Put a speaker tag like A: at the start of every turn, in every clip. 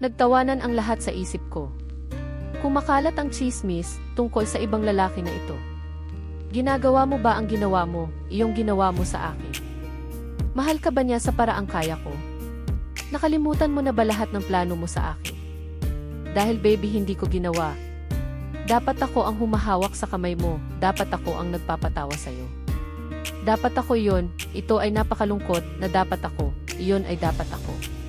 A: Nagtawanan ang lahat sa isip ko. Kumakalat ang chismis tungkol sa ibang lalaki na ito. Ginagawa mo ba ang ginawa mo, iyong ginawa mo sa akin? Mahal ka ba niya sa paraang kaya ko? Nakalimutan mo na ba lahat ng plano mo sa akin? Dahil baby hindi ko ginawa. Dapat ako ang humahawak sa kamay mo, dapat ako ang nagpapatawa sa'yo. Dapat ako yon, ito ay napakalungkot na dapat ako, iyon ay dapat ako.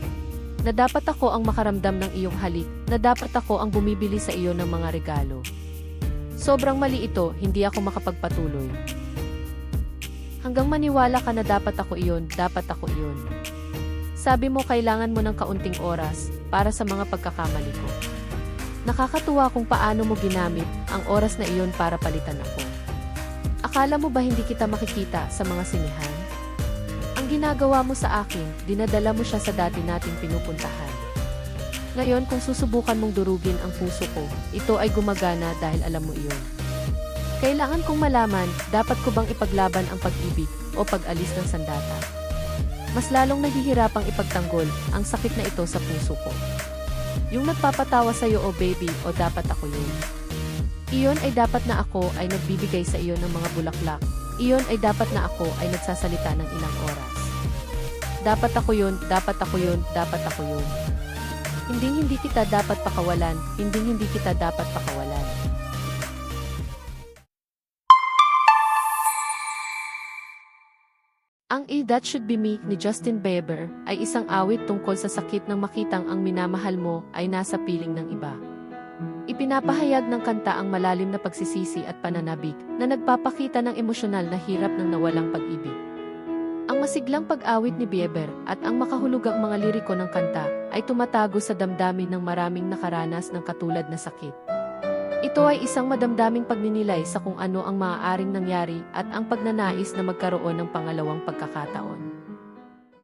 A: Na dapat ako ang makaramdam ng iyong halik, na dapat ako ang bumibili sa iyo ng mga regalo. Sobrang mali ito, hindi ako makapagpatuloy. Hanggang maniwala ka na dapat ako iyon, dapat ako iyon. Sabi mo kailangan mo ng kaunting oras para sa mga pagkakamali ko. Nakakatuwa kung paano mo ginamit ang oras na iyon para palitan ako. Akala mo ba hindi kita makikita sa mga sinihan? Ginagawa mo sa akin, dinadala mo siya sa dati nating pinupuntahan. Ngayon kung susubukan mong durugin ang puso ko, ito ay gumagana dahil alam mo iyon. Kailangan kong malaman, dapat ko bang ipaglaban ang pag-ibig o pag-alis ng sandata? Mas lalong nahihirapang ipagtanggol ang sakit na ito sa puso ko. Yung nagpapatawa sa'yo o baby o dapat ako yun. Iyon ay dapat na ako ay nagbibigay sa iyo ng mga bulaklak. Iyon ay dapat na ako ay nagsasalita ng ilang oras. Dapat ako yun, dapat ako yun, dapat ako yun. Hindi hindi kita dapat pakawalan, hindi hindi kita dapat pakawalan. Ang I That Should Be Me ni Justin Bieber ay isang awit tungkol sa sakit ng makitang ang minamahal mo ay nasa piling ng iba. Ipinapahayag ng kanta ang malalim na pagsisisi at pananabik na nagpapakita ng emosyonal na hirap ng nawalang pag-ibig. Ang masiglang pag-awit ni Bieber at ang makahulugang mga liriko ng kanta ay tumatago sa damdamin ng maraming nakaranas ng katulad na sakit. Ito ay isang madamdaming pagninilay sa kung ano ang maaaring nangyari at ang pagnanais na magkaroon ng pangalawang pagkakataon.